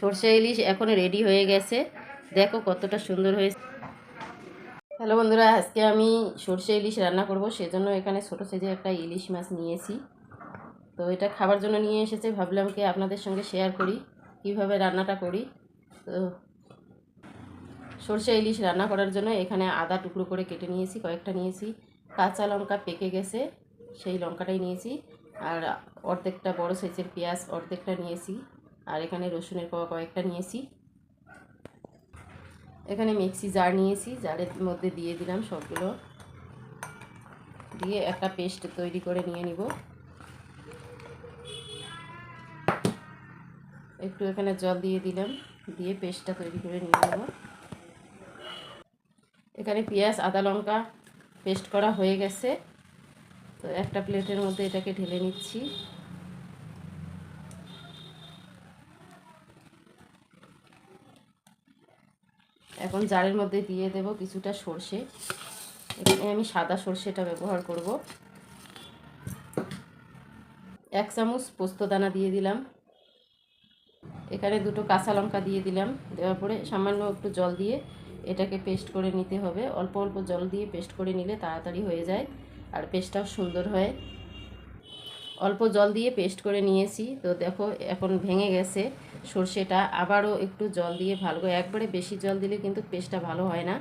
সর্ষে ইলিশ এখন রেডি হয়ে গেছে। দেখো কতটা সুন্দর হয়েছে। হ্যালো বন্ধুরা, আজকে আমি সর্ষে ইলিশ রান্না করব, সেজন্য এখানে ছোটো সাইজে একটা ইলিশ মাছ নিয়েছি। তো এটা খাবার জন্য নিয়ে এসেছে, ভাবলাম কি আপনাদের সঙ্গে শেয়ার করি, কীভাবে রান্নাটা করি। তো সর্ষে ইলিশ রান্না করার জন্য এখানে আদা টুকরো করে কেটে নিয়েছি, কয়েকটা নিয়েছি। কাঁচা লঙ্কা পেকে গেছে, সেই লঙ্কাটাই নিয়েছি। আর অর্ধেকটা বড় সাইজের পেঁয়াজ অর্ধেকটা নিয়েছি। আর এখানে রসুনের কোয়া কয়েকটা নিয়েছি। এখানে মিক্সি জার নিয়েছি, জারের মধ্যে দিয়ে দিলাম সবগুলো। দিয়ে একটা পেস্ট তৈরি করে নিয়ে নিব। একটু এখানে জল দিয়ে দিলাম, দিয়ে পেস্টটা তৈরি করে নিয়ে নেব। এখানে পেঁয়াজ, আদা লঙ্কা পেস্ট করা হয়ে গেছে। তো একটা প্লেটের মধ্যে এটাকে ঢেলে নিচ্ছি। এখন জারের মধ্যে দিয়ে দেব কিছুটা সর্ষে। এখানে আমি সাদা সর্ষেটা ব্যবহার করব। এক চামচ পোস্তদানা দিয়ে দিলাম। এখানে দুটো কাঁচা লঙ্কা দিয়ে দিলাম। দেওয়ার পরে সামান্য একটু জল দিয়ে এটাকে পেস্ট করে নিতে হবে। অল্প অল্প জল দিয়ে পেস্ট করে নিলে তাড়াতাড়ি হয়ে যায় আর পেস্টটাও সুন্দর হয়। অল্প জল দিয়ে পেস্ট করে নিয়েছি। তো দেখো, এখন ভেঙে গেছে সর্ষেটা। আবারও একটু জল দিয়ে ভালো করে, একবারে বেশি জল দিলে কিন্তু পেস্টটা ভালো হয় না।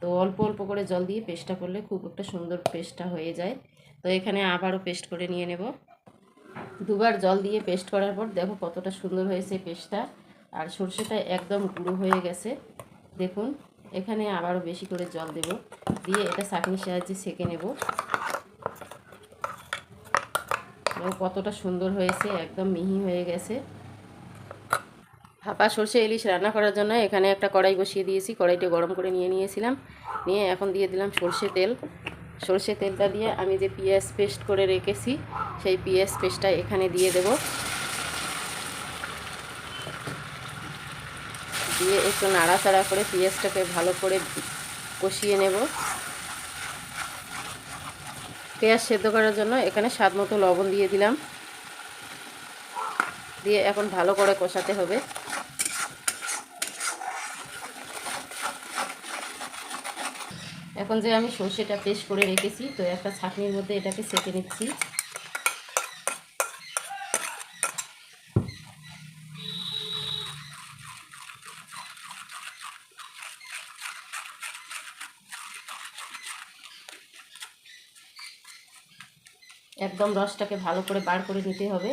তো অল্প অল্প করে জল দিয়ে পেস্টটা করলে খুব একটা সুন্দর পেস্টটা হয়ে যায়। তো এখানে আবারও পেস্ট করে নিয়ে নেব। দুবার জল দিয়ে পেস্ট করার পর দেখো কতটা সুন্দর হয়েছে পেস্টটা। আর সর্ষেটা একদম গুঁড়ো হয়ে গেছে। দেখুন, এখানে আবারও বেশি করে জল দেব। দিয়ে এটা চাকনির সাহায্যে সেঁকে নেব। কতটা সুন্দর হয়েছে, একদম মিহি হয়ে গেছে। ভাপা সর্ষে ইলিশ রান্না করার জন্য এখানে একটা কড়াই বসিয়ে দিয়েছি, কড়াইটা গরম করে নিয়ে নিয়েছিলাম। নিয়ে এখন দিয়ে দিলাম সর্ষে তেল। সর্ষে তেলটা দিয়ে আমি যে পেঁয়াজ পেস্ট করে রেখেছি, সেই পেঁয়াজ পেস্টটা এখানে দিয়ে দেব। দিয়ে একটু নাড়াচাড়া করে পেঁয়াজটাকে ভালো করে কষিয়ে নেব। পেঁয়াজ সেদ্ধ করার জন্য এখানে স্বাদ মতো লবণ দিয়ে দিলাম। দিয়ে এখন ভালো করে কষাতে হবে। এখন যে আমি সর্ষেটা পেস্ট করে রেখেছি, তো একটা ছাঁকনির মধ্যে এটাকে সেঁকে নিচ্ছি। একদম রসটাকে ভালো করে বার করে নিতে হবে।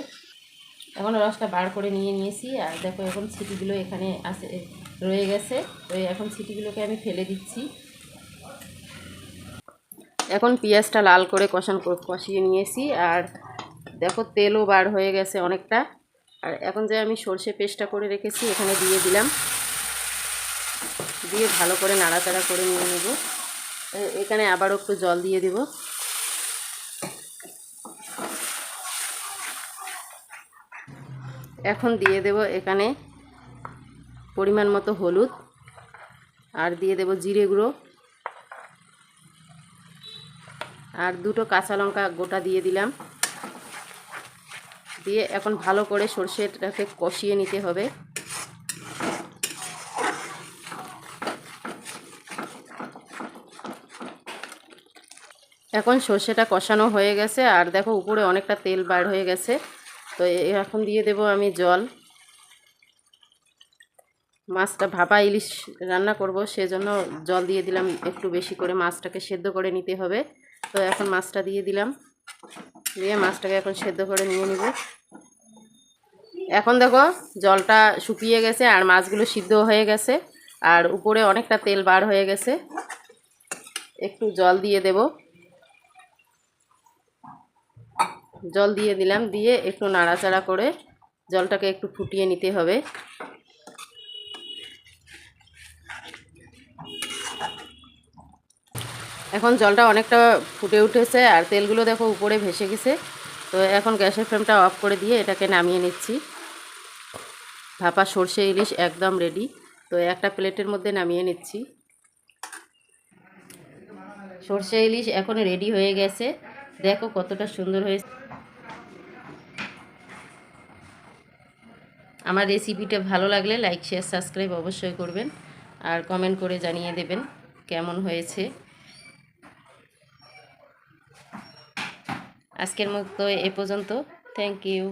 এখন রসটা বার করে নিয়ে নিয়েছি। আর দেখো, এখন ছিটিগুলো এখানে আছে, রয়ে গেছে। তো এখন ছিটিগুলোকে আমি ফেলে দিচ্ছি। এখন পেঁয়াজটা লাল করে কষান, কষিয়ে নিয়েছি। আর দেখো, তেলও বার হয়ে গেছে অনেকটা। আর এখন যে আমি সর্ষে পেস্টটা করে রেখেছি, এখানে দিয়ে দিলাম। দিয়ে ভালো করে নাড়াচাড়া করে নিয়ে নেব। এখানে আবারও একটু জল দিয়ে দেব। এখন দিয়ে দেব এখানে পরিমাণ মতো হলুদ, আর দিয়ে দেব জিরে গুঁড়ো, আর দুটো কাঁচা লঙ্কা গোটা দিয়ে দিলাম। দিয়ে এখন ভালো করে সর্ষেটাকে কষিয়ে নিতে হবে। এখন সর্ষেটা কষানো হয়ে গেছে, আর দেখো উপরে অনেকটা তেল বার হয়ে গেছে। তো এখন দিয়ে দেব আমি জল। মাছটা ভাপা ইলিশ রান্না করব, সেজন্য জল দিয়ে দিলাম একটু বেশি করে। মাছটাকে সেদ্ধ করে নিতে হবে। তো এখন মাছটা দিয়ে দিলাম। দিয়ে মাছটাকে এখন সেদ্ধ করে নিয়ে নিব। এখন দেখো জলটা শুকিয়ে গেছে আর মাছগুলো সিদ্ধ হয়ে গেছে আর উপরে অনেকটা তেল বার হয়ে গেছে। একটু জল দিয়ে দেব। জল দিয়ে দিলাম, দিয়ে একটু নাড়াচাড়া করে জলটাকে একটু ফুটিয়ে নিতে হবে। এখন জলটা অনেকটা ফুটে উঠেছে আর তেলগুলো দেখো উপরে ভেসে গেছে। তো এখন গ্যাসের ফ্লেমটা অফ করে দিয়ে এটাকে নামিয়ে নিচ্ছি। ভাপা সর্ষে ইলিশ একদম রেডি তো একটা প্লেটের মধ্যে নামিয়ে নিচ্ছি। সর্ষে ইলিশ এখন রেডি হয়ে গেছে। দেখো কতটা সুন্দর হয়েছে। আমার রেসিপিটা ভালো লাগলে লাইক শেয়ার সাবস্ক্রাইব অবশ্যই করবেন। আর কমেন্ট করে জানিয়ে দেবেন কেমন হয়েছে। আজকের মতো এ পর্যন্ত। Thank you